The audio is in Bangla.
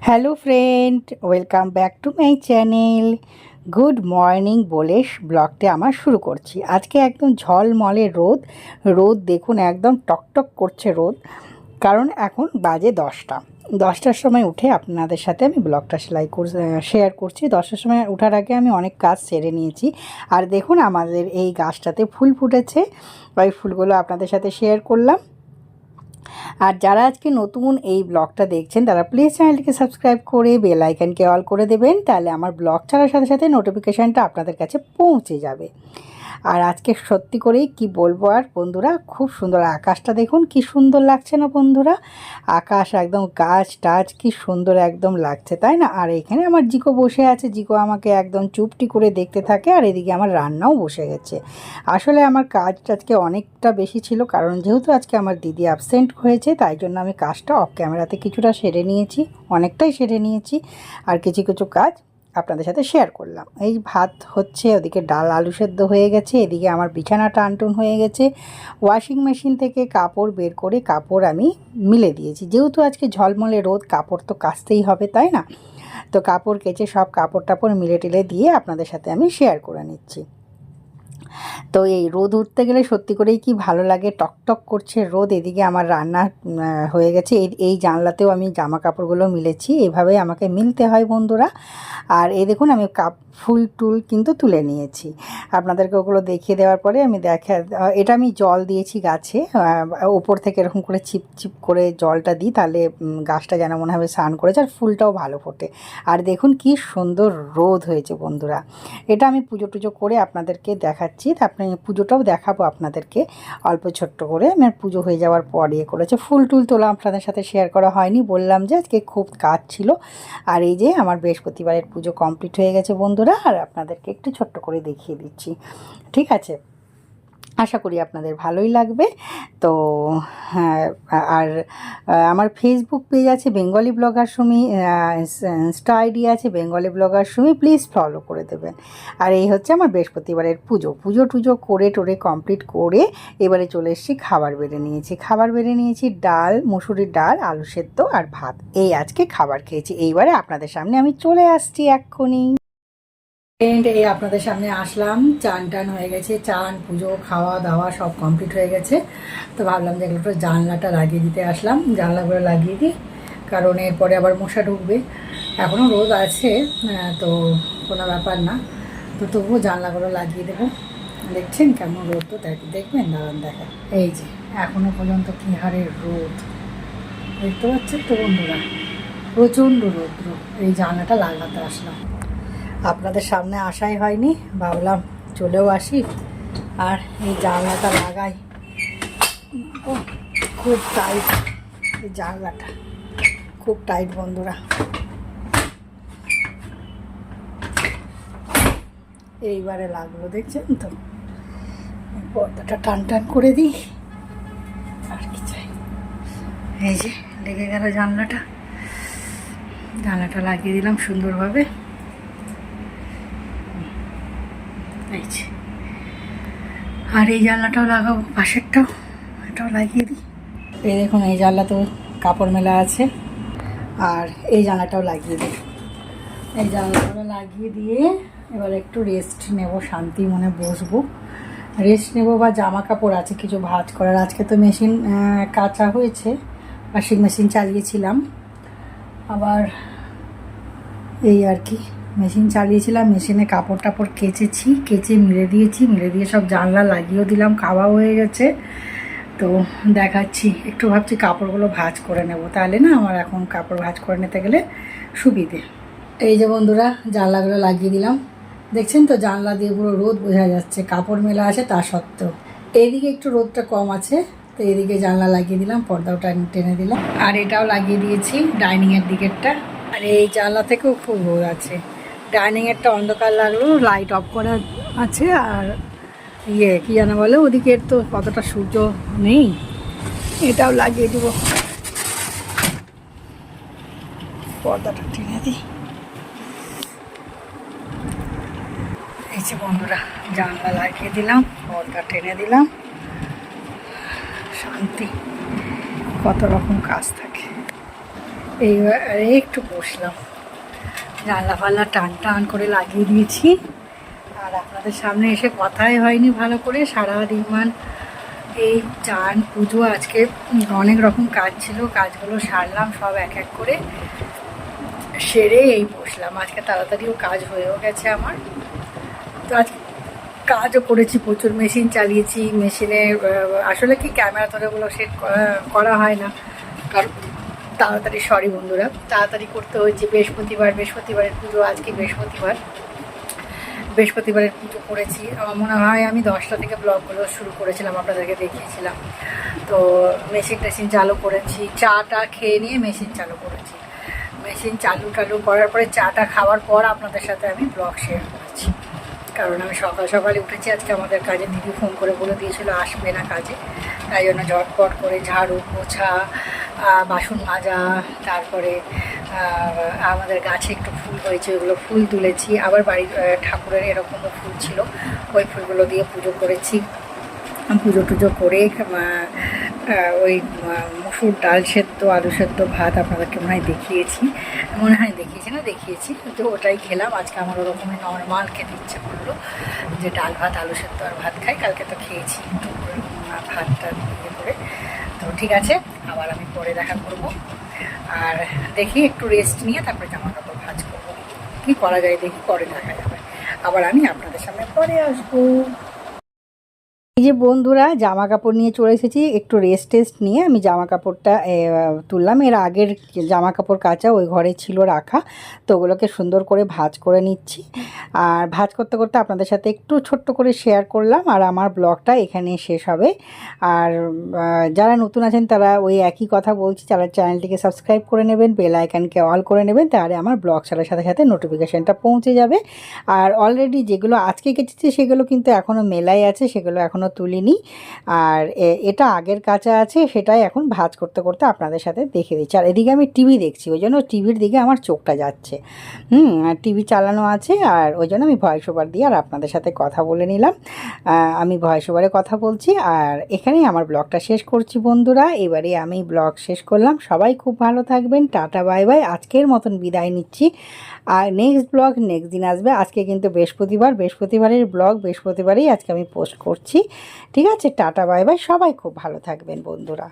Hello friend welcome back to my channel good morning বলে ব্লগটা আমার শুরু করছি। আজকে একদম ঝলমলে রোদ। রোদ দেখুন, একদম টকটক করছে রোদ। কারণ এখন বাজে দশটা। দশটার সময় উঠে আপনাদের সাথে আমি ব্লগটা সেলাই কর শেয়ার করছি। দশটার সময় ওঠার আগে আমি অনেক কাজ সেরে নিয়েছি। আর দেখুন, আমাদের এই গাছটাতে ফুল ফুটেছে। ওই ফুলগুলো আপনাদের সাথে শেয়ার করলাম। আর যারা আজকে নতুন এই ব্লগটা দেখছেন, তারা প্লিজ চ্যানেলটিকে সাবস্ক্রাইব করে বেল আইকনকে অল করে দেবেন, তাহলে আমার ব্লগ ছাড়ার সাথে সাথে নোটিফিকেশানটা আপনাদের কাছে পৌঁছে যাবে। আর আজকে সত্যি করেই কি বলব আর বন্ধুরা, খুব সুন্দর আকাশটা দেখুন, কি সুন্দর লাগছে না বন্ধুরা? আকাশ একদম গাছ টাছ, কি সুন্দর একদম লাগছে, তাই না? আর এখানে আমার জিকো বসে আছে, জিকো আমাকে একদম চুপটি করে দেখতে থাকে, আর এদিকে আমার রান্নাও বসে গেছে। আসলে আমার কাজ আজকে অনেকটা বেশি ছিল, কারণ যেহেতু আজকে আমার দিদি অ্যাবসেন্ট হয়েছে, তাই জন্য আমি কাজটা অফ ক্যামেরাতে কিছুটা সেরে নিয়েছি, অনেকটাই সেরে নিয়েছি, আর কিছু কিছু কাজ আপনাদের সাথে শেয়ার করলাম। এই ভাত হচ্ছে, ওদিকে ডাল আলু সেদ্ধ হয়ে গেছে, এদিকে আমার বিছানা টানটুন হয়ে গেছে। ওয়াশিং মেশিন থেকে কাপড় বের করে কাপড় আমি মিলে দিয়েছি। যেহেতু আজকে ঝলমলে রোদ, কাপড় তো কাচতেই হবে, তাই না? তো কাপড় কেচে সব কাপড় টাপড় মিলে টিলে দিয়ে আপনাদের সাথে আমি শেয়ার করে নিচ্ছি। তো এই রোদ উঠতে গেলে সত্যি করেই কি ভালো লাগে? টকটক করছে রোদ, এদিকে আমার রান্না হয়ে গেছে। এই জানলাতেও আমি জামা কাপড়গুলো মিলেছি। এভাবেই আমাকে মিলতে হয় বন্ধুরা। আর এই দেখুন, আমি কাপ ফুল টুল কিন্তু তুলে নিয়েছি। আপনাদেরকে ওগুলো দেখিয়ে দেওয়ার পরে আমি দেখা, এটা আমি জল দিয়েছি গাছে ওপর থেকে এরকম করে চিপ চিপ করে জলটা দিই, তাহলে গাছটা যেন মনে হবে স্নান করেছে, আর ফুলটাও ভালো ফোটে। আর দেখুন কি সুন্দর রোদ হয়েছে বন্ধুরা। এটা আমি পুজো টুজো করে আপনাদেরকে দেখাচ্ছি আপনি পুজোটাও দেখাবো আপনাদেরকে। অল্প ছোট্ট করে আমার পুজো হয়ে যাওয়ার পর ইয়ে করেছে। ফুল টুল তোলা আপনাদের সাথে শেয়ার করা হয়নি, বললাম যে আজকে খুব কাজ ছিল। আর এই যে আমার বৃহস্পতিবারের পুজো কমপ্লিট হয়ে গেছে বন্ধুরা। আর আপনাদেরকে একটু ছোট্ট করে দেখিয়ে দিচ্ছি। ঠিক আছে? আশা করি আপনাদের ভালোই লাগবে। তো হ্যাঁ আর আমার ফেসবুক পেজ আছে Bengali blogger Sumi insta ID আছে Bengali blogger Sumi please follow করে দেবেন। আর এই হচ্ছে আমার বৃহস্পতিবারের পুজো। পুজো টুজো করে, টোরে কমপ্লিট করে এবারে চলে এসেছি খাবার বেড়ে নিয়েছি। খাবার বেড়ে নিয়েছি ডাল, মুসুরির ডাল, আলু সেদ্ধ আর ভাত। এই আজকে খাবার খেয়েছি। এইবারে আপনাদের সামনে আমি চলে আসছি এক্ষুনি। ফ্রেন্ড এই আপনাদের সামনে আসলাম, চান টান হয়ে গেছে, চান, পুজো, খাওয়া দাওয়া সব কমপ্লিট হয়ে গেছে। তো ভাবলাম যে একটু জানলাটা লাগিয়ে দিতে আসলাম, জানলাগুলো লাগিয়ে দিই, কারণ এরপরে আবার মশা ঢুকবে। এখনও রোদ আছে তো কোনো ব্যাপার না। তো তবুও জানলাগুলো লাগিয়ে দেবো। দেখছেন কেমন রোদ তো দেখবেন, দাঁড়ান দেখা। এই যে এখনও পর্যন্ত কী হারে রোদ। দেখতে পাচ্ছেন তো বন্ধুরা, প্রচণ্ড রৌদ্র, এই জানলাটা লাগাতে আসলাম। আপনাদের সামনে আসাই হয়নি, ভাবলাম চলেও আসি। আর এই জানলাটা লাগাই। খুব টাইট এই জানলাটা। খুব টাইট বন্ধুরা। এইবারে লাগল, দেখছেন তো? পর্দাটা টান টান করে দিই। আর কি চাই। এই যে, লেগে গেল জানলাটা। জানলাটা লাগিয়ে দিলাম সুন্দরভাবে। আর এই জানলাটাও লাগাবো, পাশেরটাও, এটাও লাগিয়ে দিই। এই দেখুন, এই জানলাতেও কাপড় মেলা আছে, আর এই জানলাটাও লাগিয়ে দিই। এই জানলাটাও লাগিয়ে দিয়ে এবার একটু রেস্ট নেব, শান্তি মনে বসবো। রেস্ট নেব বা জামা কাপড় আছে, কিছু ভাজ করার। আজকে তো মেশিন কাঁচা হয়েছে ওয়াশিং মেশিন চালিয়েছিলাম। আবার এই আর কি। মেশিন চালিয়েছিলাম, মেশিনে কাপড় টাপড় কেচেছি, কেচে মিলে দিয়েছি, মিলে দিয়ে সব জানলা লাগিয়েও দিলাম, খাওয়া হয়ে গেছে। তো দেখাচ্ছি, একটু ভাবছি কাপড়গুলো ভাজ করে নেব। তাহলে না আমার এখন কাপড় ভাজ করে নিতে গেলে সুবিধে। এই যে বন্ধুরা, জানলাগুলো লাগিয়ে দিলাম। দেখছেন তো, জানলা দিয়ে পুরো রোদ বোঝা যাচ্ছে, কাপড় মেলা আছে তা সত্ত্বেও। এইদিকে একটু রোদটা কম আছে, তো এদিকে জানলা লাগিয়ে দিলাম, পর্দাও টেনে দিলাম। আর এটাও লাগিয়ে দিয়েছি, ডাইনিংয়ের দিকেরটা। আর এই জানলা থেকেও খুব রোদ আছে। ডাইনিংয়েরটা অন্ধকার লাগল লাইট অফ করা আছে আর ইয়ে কী জানা বলে, ওদিকে তো কতটা সূর্য নেই। এটাও লাগিয়ে দেবো। পর্দাটা টেনে দিই। এই যে বন্ধুরা, জানলা লাগিয়ে দিলাম, পর্দা টেনে দিলাম। শান্তি, কত রকম কাজ থাকে। এইবার একটু বসলাম। জানলা ফাল্লা টান টান করে লাগিয়ে দিয়েছি। আর আপনাদের সামনে এসে কথাই হয়নি ভালো করে। সারা দিন এই চান, পুজো আজকে অনেক রকম কাজ ছিল। কাজগুলো সারলাম, সব এক এক করে সেরে এই বসলাম। আজকে তাড়াতাড়িও কাজ হয়েও গেছে আমার। তো আজকে কাজও করেছি, প্রচুর মেশিন চালিয়েছি। মেশিনে আসলে কি ক্যামেরা ধরে ওগুলো সেট করা হয় না। কারণ তাড়াতাড়ি সরি বন্ধুরা, তাড়াতাড়ি করতে হয়েছে বৃহস্পতিবার, বৃহস্পতিবারের পুজো, আজকে বৃহস্পতিবার। বৃহস্পতিবারের পুজো করেছি। আমার মনে হয় আমি দশটা থেকে ব্লগগুলো শুরু করেছিলাম, আপনাদেরকে দেখিয়েছিলাম। তো মেশিন টেশিন চালু করেছি, চাটা খেয়ে নিয়ে মেশিন চালু করেছি। মেশিন চালু টালু করার পরে চাটা খাওয়ার পর আপনাদের সাথে আমি ব্লগ শেয়ার করেছি। কারণ আমি সকাল সকালে উঠেছি, আজকে আমাদের কাজে দিদি ফোন করে বলে দিয়েছিল, আসবে না কাজে। তাই জন্য ঝটপট করে ঝাড়ু, পোছা বাসন মাজা, তারপরে আমাদের গাছে একটু ফুল হয়েছে, ওগুলো ফুল তুলেছি। আবার বাড়ির ঠাকুরের এরকমও ফুল ছিল। ওই ফুলগুলো দিয়ে পুজো করেছি। পুজো টুজো করে ওই মুসুর ডাল সেদ্ধ, আলু সেদ্ধ, ভাত আপনাদেরকে মনে হয় দেখিয়েছি। মনে হয় দেখিয়েছি না, দেখিয়েছি। তো ওটাই খেলাম। আজকে আমার ওরকমই নর্মাল খেতে ইচ্ছে করল যে ডাল ভাত, আলু সেদ্ধ আর ভাত খাই। কালকে তো খেয়েছি ভাতটা করে। তো ঠিক আছে। আবার আমি পরে দেখা করব। আর দেখি একটু রেস্ট নিয়ে তারপরে জামা কাপড় ভাজ করব। কী করা যায় দেখি পরে দেখা যাবে। আবার আমি আপনাদের সামনে পরে আসব। এই যে বন্ধুরা জামা কাপড় নিয়ে চলে এসেছি। একটু রেস্ট টেস্ট নিয়ে আমি জামা কাপড়টা তুললাম। এর আগের জামা কাপড় কাচা ওই ঘরে ছিল রাখা, তো ওগুলোকে সুন্দর করে ভাজ করে নিচ্ছি। আর ভাজ করতে করতে আপনাদের সাথে একটু ছোট্ট করে শেয়ার করলাম, আর আমার ব্লগটা এখানে শেষ হবে। আর যারা নতুন আছেন, তারা ওই একই কথা বলছি যারা চ্যানেলটিকে সাবস্ক্রাইব করে নেবেন বেল আইকানকে অল করে নেবেন, তাহলে আমার ব্লগ ছাড়ার সাথে সাথে নোটিফিকেশানটা পৌঁছে যাবে। আর অলরেডি যেগুলো আজকে কেটেছি সেগুলো কিন্তু এখনও মেলাই আছে, সেগুলো এখনও তুলিনি। আর এটা আগের কাঁচা আছে, সেটাই এখন ভাজ করতে করতে আপনাদের সাথে দেখে দিচ্ছি। আর এদিকে আমি টিভি দেখছি, ওই জন্য টিভির দিকে আমার চোখটা যাচ্ছে। হুম টিভি চালানো আছে, আর ওই জন্য আমি ভয়েস ওভার দিয়ে আর আপনাদের সাথে কথা বলে নিলাম। আমি ভয়েস ওভারে কথা বলছি, আর এখানেই আমার ব্লগটা শেষ করছি বন্ধুরা। এবারে আমি ব্লগ শেষ করলাম। সবাই খুব ভালো থাকবেন, টাটা, বাই বাই। আজকের মতন বিদায় নিচ্ছি। আর নেক্সট ব্লগ নেক্সট দিন আসবে। আজকে কিন্তু বৃহস্পতিবার, বৃহস্পতিবারের ব্লগ বৃহস্পতিবারেই আজকে আমি পোস্ট করছি। ঠিক আছে টাটা বাই বাই। সবাই খুব ভালো থাকবেন বন্ধুরা।